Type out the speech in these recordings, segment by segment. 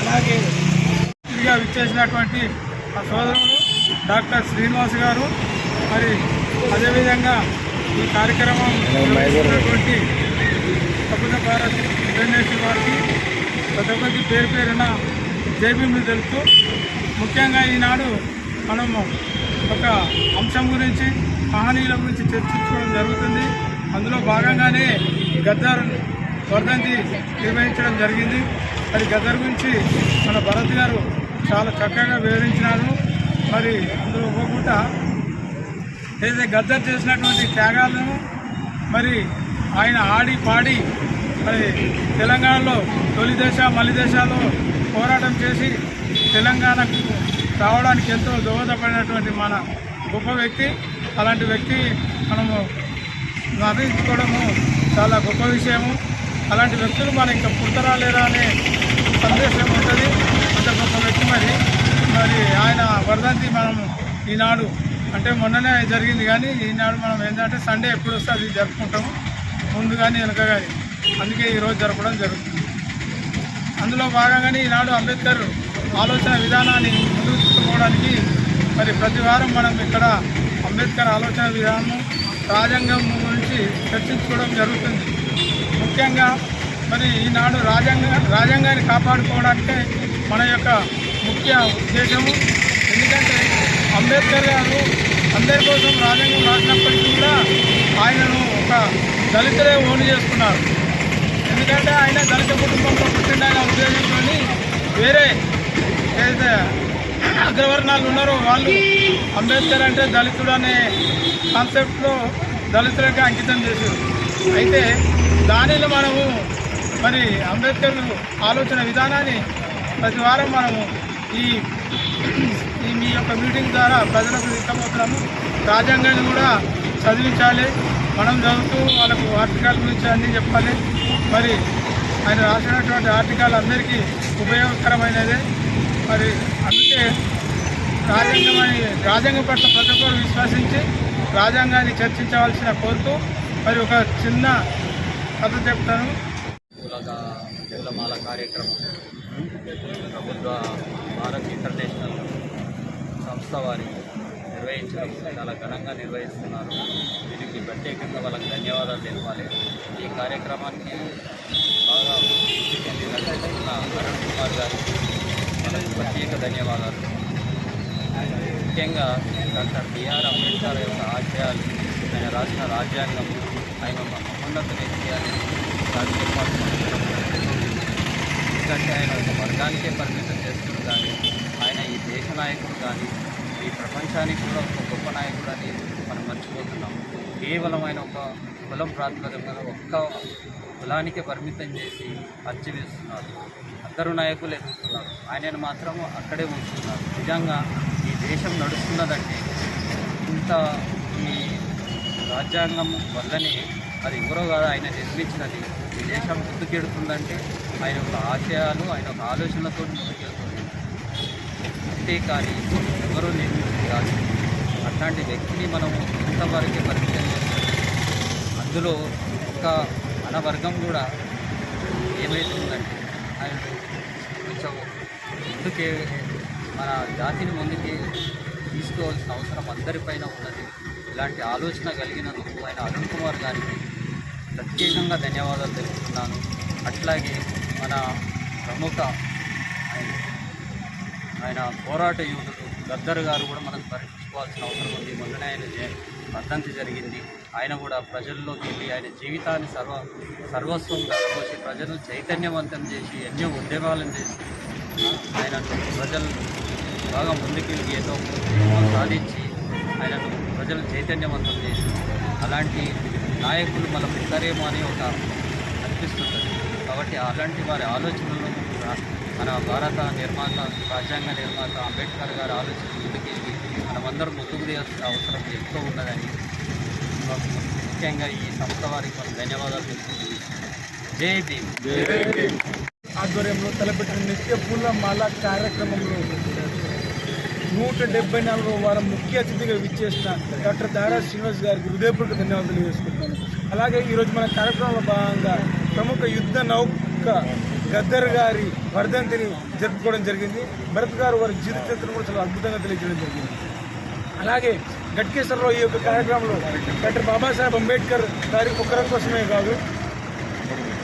అలాగే ఇదిగా విచ్చేసినటువంటి ఆ సోదరుడు డాక్టర్ శ్రీనివాస్ గారు. మరి అదేవిధంగా ఈ కార్యక్రమం నిర్వహిస్తున్నటువంటి ప్రభుత్వ భారత్ ఇంటర్నేషనల్ వారికి ప్రతి ఒక్కరికి పేరు పేరున జైబీములు తెలుపుతూ ముఖ్యంగా ఈనాడు మనము ఒక అంశం గురించి మహనీయుల గురించి చర్చించుకోవడం జరుగుతుంది. అందులో భాగంగానే గద్దర్ వర్ధంతి నిర్వహించడం జరిగింది. మరి గద్దర్ గురించి మన భరత్ గారు చాలా చక్కగా వివరించినారు. మరి అందులో ఒక్కొక్కట ఏదైతే గద్దర్ చేసినటువంటి త్యాగాలను మరి ఆయన ఆడి పాడి మరి తెలంగాణలో తొలి దేశ మలి పోరాటం చేసి తెలంగాణకు రావడానికి ఎంతో దోహదపడినటువంటి మన గొప్ప వ్యక్తి అలాంటి వ్యక్తి మనము స్మరించుకోవడము చాలా గొప్ప విషయము. అలాంటి వ్యక్తులు మన ఇంకా పుడతారా లేరా అనే సందేశం ఉంటుంది. అంత గొప్ప వ్యక్తి మరి. మరి ఆయన వర్ధంతి మనం ఈనాడు అంటే మొన్ననే జరిగింది కానీ ఈనాడు మనం ఏంటంటే సండే ఎప్పుడు వస్తే అది జరుపుకుంటాము. ముందు కానీ వెనుక కానీ. అందుకే ఈరోజు జరపడం జరుగుతుంది. అందులో భాగంగానే ఈనాడు అంబేద్కర్ ఆలోచన విధానాన్ని ముందుకు తీసుకోవడానికి మరి ప్రతి వారం మనం ఇక్కడ అంబేద్కర్ ఆలోచన విధానం రాజ్యాంగం గురించి చర్చించుకోవడం జరుగుతుంది. ముఖ్యంగా మరి ఈనాడు రాజ్యాంగ రాజ్యాంగాన్ని కాపాడుకోవడానికే మన యొక్క ముఖ్య ఉద్దేశము. ఎందుకంటే అంబేద్కర్ గారు అందరి కోసం రాజ్యాంగం రాసినప్పటికీ కూడా ఆయనను ఒక దళితులే ఓన్ చేసుకున్నారు ఎందుకంటే ఆయన దళిత కుటుంబంలో పుట్టిన ఆయన ఉద్దేశంతో వేరే ఏదైతే అగ్రవర్ణాలు ఉన్నారో వాళ్ళు అంబేద్కర్ అంటే దళితుడు అనే కాన్సెప్ట్లో దళితులకి అంకితం చేశారు. అయితే దానిలో మనము మరి అంబేద్కర్ ఆలోచన విధానాన్ని ప్రతి వారం మనము ఈ ఈ మీ యొక్క మీటింగ్ ద్వారా ప్రజలకు ఇష్టమవుతున్నాము రాజ్యాంగాన్ని కూడా చదివించాలి. మనం చదువుతూ వాళ్ళకు ఆర్టికల్ గురించి అన్నీ చెప్పాలి. మరి ఆయన రాసినటువంటి ఆర్టికల్ అందరికీ ఉపయోగకరమైనదే. మరి అందుకే రాజ్యాంగం రాజ్యాంగం పట్ల ప్రతి ఒక్కరు విశ్వసించి రాజ్యాంగాన్ని చర్చించవలసిన కోరుతూ మరి ఒక చిన్న కథ చెప్తాను. పూలగా పూలమాల కార్యక్రమం. ప్రభుత్వ భారత్ ఇంటర్నేషనల్ సంస్థ వారి నిర్వహించడం చాలా ఘనంగా నిర్వహిస్తున్నారు. దీనికి ప్రత్యేకంగా వాళ్ళకి ధన్యవాదాలు తెలపాలి. ఈ కార్యక్రమానికి బాగా కుమార్ గారికి ప్రత్యేక ధన్యవాదాలు. ముఖ్యంగా డాక్టర్ బిఆర్ అంబేద్కర్ యొక్క ఆశయాలు ఆయన రాసిన రాజ్యాంగం ఆయన ఒక మహోన్నత వ్యక్తి ఎందుకంటే ఆయన ఒక వర్గానికే పరిమితం చేస్తున్న కానీ ఆయన ఈ దేశ నాయకుడు కానీ ఈ ప్రపంచానికి కూడా ఒక గొప్ప నాయకుడు అని మనం మర్చిపోతున్నాం. కేవలం ఆయన ఒక కులం ప్రాతిపదికన ఒక్క కులానికి పరిమితం చేసి హత్య వేస్తున్నారు నాయకులు ఎదుగుతున్నారు ఆయనను మాత్రం అక్కడే ఉంచుతున్నారు. నిజంగా ఈ దేశం నడుస్తున్నదంటే ఇంత ఈ రాజ్యాంగం వల్లనే అది ఎవరో కాదు ఆయన నిర్మించినది ఈ దేశం ముందుకెడుతుందంటే ఆయన ఒక ఆశయాలు ఆయన ఒక ఆలోచనలతో ముందుకెళ్తుంది అంతేకాని ఎవరూ నిర్మించింది కాదు అట్లాంటి వ్యక్తిని మనం ఇంతవరకే పరిచయం చేస్తాం? అందులో ఒక అనవర్గం కూడా ఏమవుతుందంటే ఆయన కొంచెం ముందుకే మన జాతిని ముందుకి తీసుకోవాల్సిన అవసరం అందరిపైన ఉన్నది. ఇలాంటి ఆలోచన కలిగినందుకు ఆయన అరుణ్ కుమార్ గారికి ప్రత్యేకంగా ధన్యవాదాలు తెలుపుతున్నాను. అట్లాగే మన ప్రముఖ ఆయన ఆయన పోరాట యూతుడు గద్దర్ గారు కూడా మనం పరీక్షించుకోవాల్సిన అవసరం ఉంది. మొన్ననే ఆయన జయ- వర్ధంతి జరిగింది. ఆయన కూడా ప్రజల్లోకి వెళ్ళి ఆయన జీవితాన్ని సర్వ సర్వస్వం దాచిపోసి ప్రజలను చైతన్యవంతం చేసి ఎన్నో ఉద్యమాలను చేసి ఆయన ప్రజలు బాగా ముందుకెళ్ళి ఏదో సాధించి ఆయనను ప్రజలు చైతన్యవంతం చేసి అలాంటి నాయకులు మన పుట్టారేమో అని ఒక అనిపిస్తుంటుంది. కాబట్టి అలాంటి వారి ఆలోచనలను మన భారత నిర్మాత రాజ్యాంగ నిర్మాత అంబేద్కర్ గారి ఆలోచన ముందుకెళ్ళి మనమందరం ముందుకు తీయాల్సిన అవసరం ఎక్కువ ఉన్నదని ముఖ్యంగా ఈ సంస్థ వారికి మనం ధన్యవాదాలు తెలుపుకుంటున్నాం. జై భీమ్. ఆధ్వర్యంలో తలపెట్టిన నిత్య పూల మాల కార్యక్రమంలో నూట డెబ్బై నాలుగో వారం ముఖ్య అతిథిగా విచ్చేసిన డాక్టర్ దారా శ్రీనివాస్ గారికి హృదయపూర్వక ధన్యవాదాలు చేసుకుంటున్నాను అలాగే ఈరోజు మన కార్యక్రమంలో భాగంగా ప్రముఖ యుద్ధ నౌక గద్దర్ గారి వర్ధంతిని జరుపుకోవడం జరిగింది. భరత్ గారు వారి జీవిత చరిత్రను కూడా చాలా అద్భుతంగా తెలియజేయడం జరిగింది. అలాగే గట్కేశ్వర్లో ఈ యొక్క కార్యక్రమంలో డాక్టర్ బాబాసాహెబ్ అంబేద్కర్ గారి ఒకరం కోసమే కాదు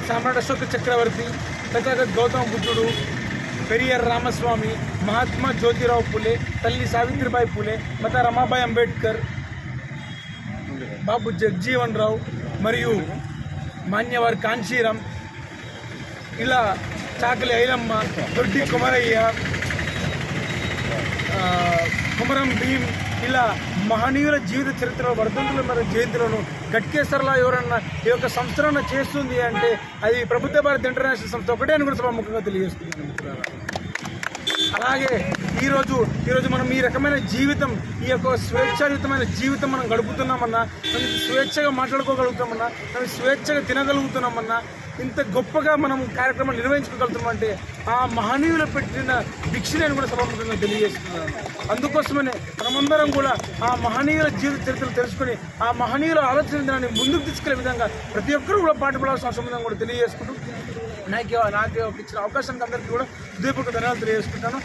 సామ్రాట్ అశోక్ చక్రవర్తి తథాగత్ గౌతమ బుద్ధుడు పెరియర్ రామస్వామి మహాత్మా జ్యోతిరావు పూలే తల్లి సావిత్రిబాయి పూలే మత రమాబాయి అంబేద్కర్ బాబు జగ్జీవన్ రావు మరియు మాన్యవారి కాంచీరామ్ ఇలా చాకలి ఐలమ్మ దొడ్డి కుమరయ్య కుమరం భీమ్ ఇలా మహనీయుల జీవిత చరిత్రలో వర్ధంతుల మరియు జయంతులను గట్కేసర్లా ఎవరన్నా ఈ యొక్క సంస్కరణ చేస్తుంది అంటే అది ప్రభుత్వ భారత్ ఇంటర్నేషనల్ సంస్థ ఒకటే అని కూడా సభాముఖంగా తెలియజేస్తుంది. అలాగే ఈరోజు ఈరోజు మనం ఈ రకమైన జీవితం ఈ యొక్క స్వేచ్ఛాయుతమైన జీవితం మనం గడుపుతున్నామన్నా మనం స్వేచ్ఛగా మాట్లాడుకోగలుగుతామన్నా మనం స్వేచ్ఛగా తినగలుగుతున్నామన్నా ఇంత గొప్పగా మనం కార్యక్రమం నిర్వహించుకోగలుగుతామంటే ఆ మహనీయులు పెట్టిన భిక్షని అని కూడా సమర్పంగా తెలియజేస్తున్నాను. అందుకోసమనే మనమందరం కూడా ఆ మహనీయుల జీవిత చరిత్రలు తెలుసుకొని ఆ మహనీయుల ఆలోచన విధానాన్ని ముందుకు తీసుకెళ్ళే విధంగా ప్రతి ఒక్కరూ కూడా పాటుపడాల్సిన అవసరం కూడా తెలియజేసుకుంటూ నాకు నాకు ఇచ్చిన అవకాశానికి అందరికీ కూడా హృదయపూర్వక ధన్యవాదాలు తెలియజేసుకుంటాను.